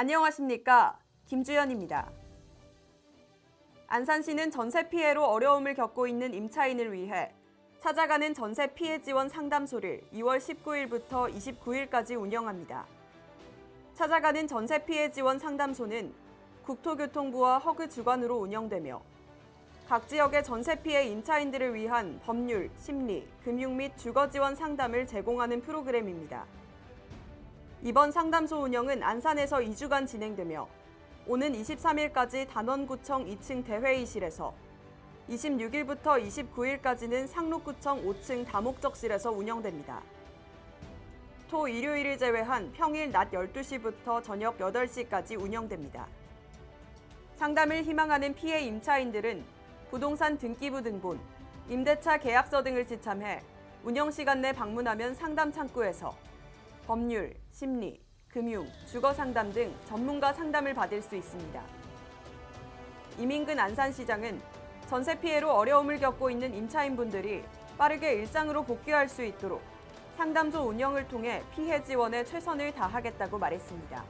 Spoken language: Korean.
안녕하십니까. 김주연입니다. 안산시는 전세 피해로 어려움을 겪고 있는 임차인을 위해 찾아가는 전세 피해 지원 상담소를 2월 19일부터 29일까지 운영합니다. 찾아가는 전세 피해 지원 상담소는 국토교통부와 허그 주관으로 운영되며 각 지역의 전세 피해 임차인들을 위한 법률, 심리, 금융 및 주거 지원 상담을 제공하는 프로그램입니다. 이번 상담소 운영은 안산에서 2주간 진행되며 오는 23일까지 단원구청 2층 대회의실에서 26일부터 29일까지는 상록구청 5층 다목적실에서 운영됩니다. 토 일요일을 제외한 평일 낮 12시부터 저녁 8시까지 운영됩니다. 상담을 희망하는 피해 임차인들은 부동산 등기부 등본, 임대차 계약서 등을 지참해 운영 시간 내 방문하면 상담 창구에서 법률, 심리, 금융, 주거 상담 등 전문가 상담을 받을 수 있습니다. 이민근 안산시장은 전세 피해로 어려움을 겪고 있는 임차인분들이 빠르게 일상으로 복귀할 수 있도록 상담소 운영을 통해 피해 지원에 최선을 다하겠다고 말했습니다.